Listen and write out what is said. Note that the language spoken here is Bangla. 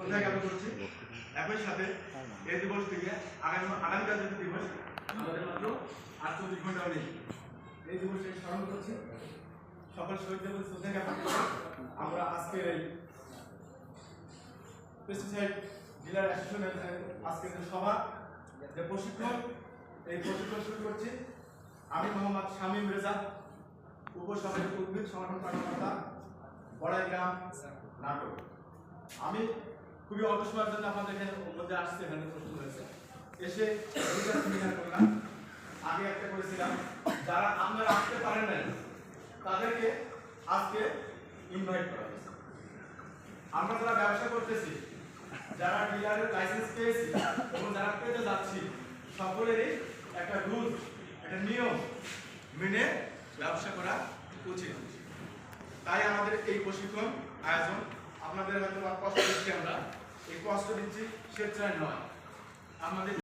শ্রদ্ধা জ্ঞাপন করছি একই সাথে এই দিবস থেকে আগামী আগামীকাল যেহেতু দিবস, আমাদের মাত্র আটচল্লিশ ঘন্টাও নেই এই দিবসে স্মরণ করছি, সকল শহীদদের প্রতি শ্রদ্ধা জ্ঞাপন আমরা আজকের এই পেস্টিসাইড ডিলার অ্যাসোসিয়েশনের আজকের যে সভা, যে প্রশিক্ষণ, এই প্রশিক্ষণ শুরু করছি। আমি মোহাম্মদ শামীম রেজা, উপসভাপতি উদ্ভিদ সংগঠন কর্মকর্তা বড়াই গ্রাম নাটক আমি খুবই অল্প সময়ের জন্য আপনাদের এখানে মধ্যে আসছে, এখানে প্রস্তুত হয়েছে। এসে দুইটা সেমিনার করলাম। আগে একটা করেছিলাম। যারা আপনারা আসতে পারেন নাই, তাদেরকে আজকে ইনভাইট করা হয়েছে। আমরা যারা ব্যবসা করতেছি, যারা ডিলারের লাইসেন্স পেয়েছি এবং যারা পেতে যাচ্ছি, সকলেরই একটা রুল, একটা নিয়ম মেনে ব্যবসা করা উচিত। তাই আমাদের এই প্রশিক্ষণ আয়োজন আপনাদের হয়তো কষ্ট দিচ্ছি আমরা। এই কষ্ট দিচ্ছি স্বেচ্ছায় নয়। আমাদের